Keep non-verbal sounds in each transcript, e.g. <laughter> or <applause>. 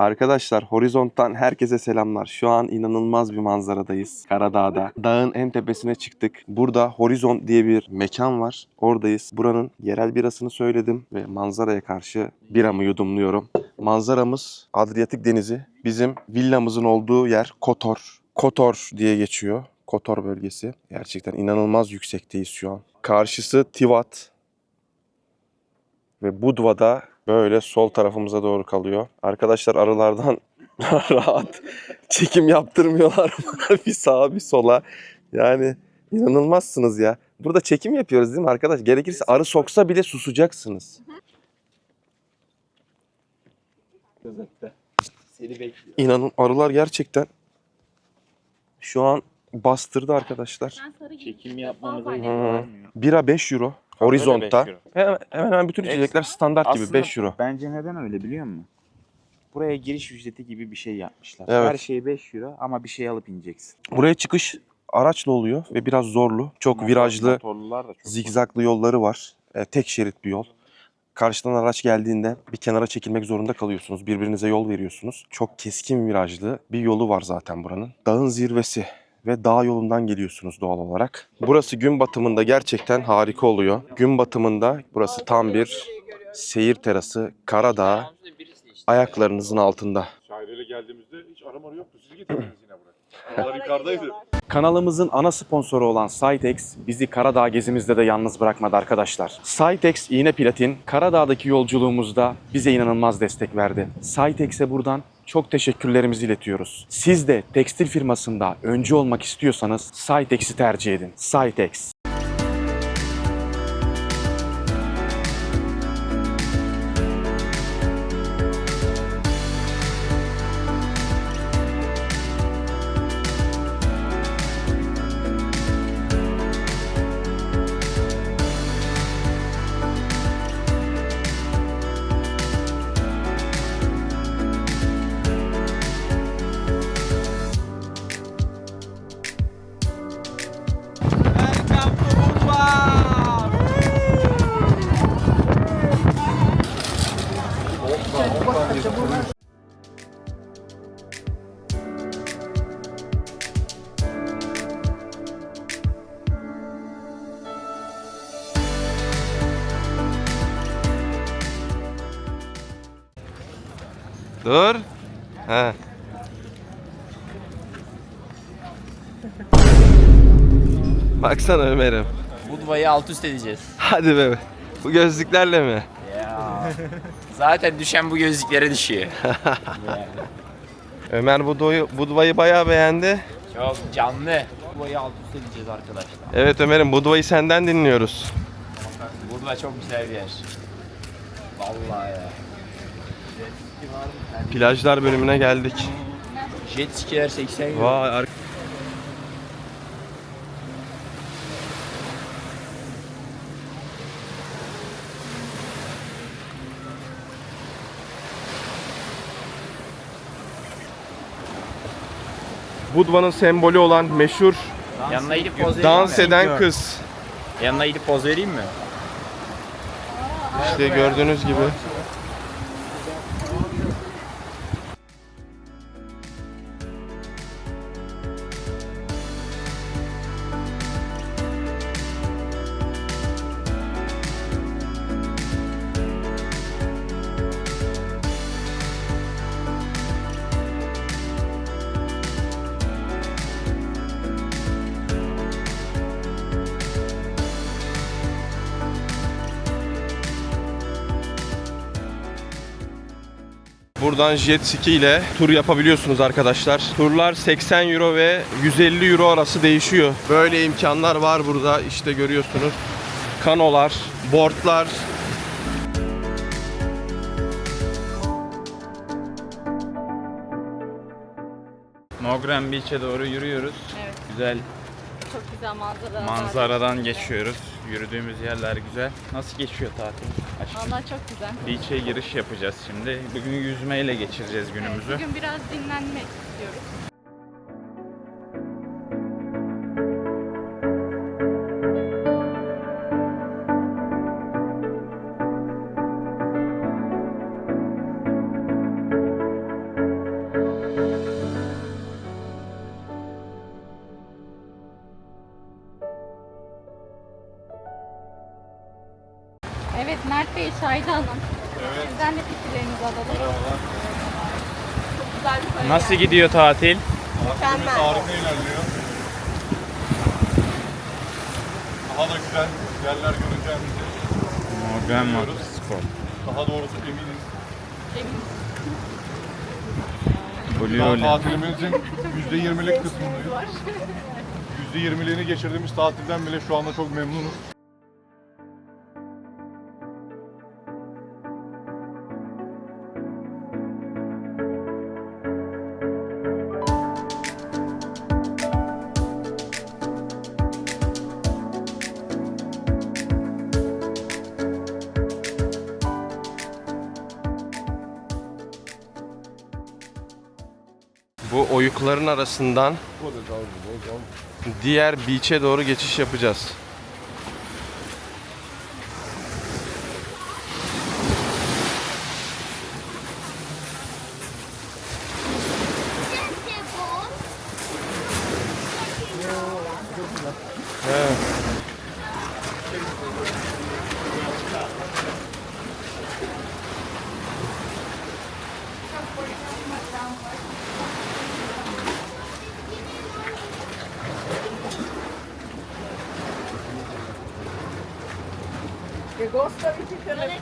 Arkadaşlar Horizont'tan herkese selamlar. Şu an inanılmaz bir manzaradayız. Karadağ'da. Dağın en tepesine çıktık. Burada Horizont diye bir mekan var. Oradayız. Buranın yerel birasını söyledim ve manzaraya karşı biramı yudumluyorum. Manzaramız Adriyatik Denizi. Bizim villamızın olduğu yer Kotor. Kotor diye geçiyor. Kotor bölgesi. Gerçekten inanılmaz yüksekteyiz şu an. Karşısı Tivat. Ve Budva'da böyle sol tarafımıza doğru kalıyor. Arkadaşlar arılardan <laughs> rahat çekim yaptırmıyorlar bana <laughs> bir sağa bir sola. Yani inanılmazsınız ya. Burada çekim yapıyoruz değil mi arkadaş? Gerekirse arı soksa bile susacaksınız. Seni bekliyor. İnanın arılar gerçekten şu an bastırdı arkadaşlar. Ben sarı Çekim yapmamıza izin vermiyor. Bira 5 euro. Horizontta. Hemen hemen hemen bütün içecekler standart gibi 5 euro. Bence neden öyle biliyor musun? Buraya giriş ücreti gibi bir şey yapmışlar. Evet. Her şey 5 euro ama bir şey alıp ineceksin. Buraya çıkış araçla oluyor ve biraz zorlu. Çok virajlı, Motorlular da çok zigzaglı yolları var. E, tek şerit bir yol. Karşıdan araç geldiğinde bir kenara çekilmek zorunda kalıyorsunuz. Birbirinize yol veriyorsunuz. Çok keskin virajlı bir yolu var zaten buranın. Dağın zirvesi ve dağ yolundan geliyorsunuz doğal olarak. Burası gün batımında gerçekten harika oluyor. Gün batımında burası tam bir seyir terası. Karadağ ayaklarınızın altında. Şahireyle geldiğimizde hiç arama yoktu. Siz getirdiniz yine buraya. <clears throat> Aralar yukarıdaydı. Kanalımızın ana sponsoru olan Sitex bizi Karadağ gezimizde de yalnız bırakmadı arkadaşlar. Sitex iğne platin Karadağ'daki yolculuğumuzda bize inanılmaz destek verdi. Sitex'e buradan çok teşekkürlerimizi iletiyoruz. Siz de tekstil firmasında öncü olmak istiyorsanız Sitex'i tercih edin. Sitex. Dur. He. <laughs> Baksana Ömer'im. Budva'yı alt üst edeceğiz. Hadi be. Bu gözlüklerle mi? Ya. Zaten düşen bu gözlüklere düşüyor. <laughs> Ömer Budva'yı, Budva'yı bayağı beğendi. Çok canlı. Budva'yı alt üst edeceğiz arkadaşlar. Evet Ömer'im Budva'yı senden dinliyoruz. Budva çok güzel bir yer. Vallahi ya. Plajlar bölümüne geldik. Jet skiler 80 euro. Vay ar- Budva'nın sembolü olan meşhur Yanına gidip poz dans mi? eden kız. Yanına gidip poz vereyim mi? İşte gördüğünüz gibi. Buradan jet ski ile tur yapabiliyorsunuz arkadaşlar. Turlar 80 euro ve 150 euro arası değişiyor. Böyle imkanlar var burada işte görüyorsunuz. Kanolar, boardlar. Mogren Beach'e doğru yürüyoruz. Evet. Güzel Çok güzel manzara. manzaradan geçiyoruz. Yürüdüğümüz yerler güzel. Nasıl geçiyor tatil? Valla çok güzel. Beach'e giriş yapacağız şimdi. Bugün yüzmeyle geçireceğiz Evet, günümüzü. bugün biraz dinlenmek istiyoruz. Şahide Hanım. Sizden de fikirlerinizi alalım. Çok güzel bir köy Nasıl yani. gidiyor tatil? Mükemmel. Harika ilerliyor. Daha da güzel yerler göreceğimizi Morgan Motorsport. daha doğrusu eminiz. Blue Daha Ole. tatilimizin %20'lik kısmındayız. %20'liğini geçirdiğimiz tatilden bile şu anda çok memnunuz. Bu oyukların arasından diğer beach'e doğru geçiş yapacağız. Que Gostou de telefone.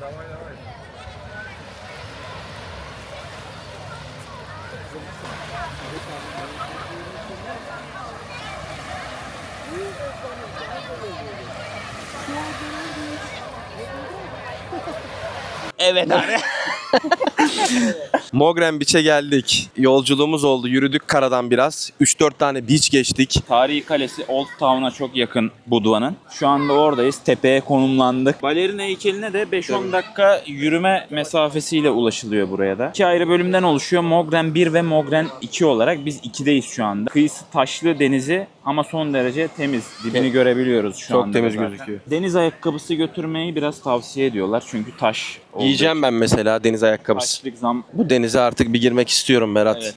Давай, давай. Evet abi. <laughs> Mogren Beach'e geldik. Yolculuğumuz oldu. Yürüdük karadan biraz. 3-4 tane beach geçtik. Tarihi kalesi Old Town'a çok yakın Budva'nın. Şu anda oradayız. Tepeye konumlandık. Balerin heykeline de 5-10 dakika yürüme mesafesiyle ulaşılıyor buraya da. İki ayrı bölümden oluşuyor. Mogren 1 ve Mogren 2 olarak. Biz 2'deyiz şu anda. Kıyısı taşlı denizi ama son derece temiz. Dibini görebiliyoruz şu Çok anda. temiz zaten. gözüküyor. Deniz ayakkabısı götürmeyi biraz tavsiye ediyorlar. Çünkü taş Giyeceğim ben mesela deniz ayakkabısı. Taşlık zam Bu denize artık bir girmek istiyorum Berat. Evet.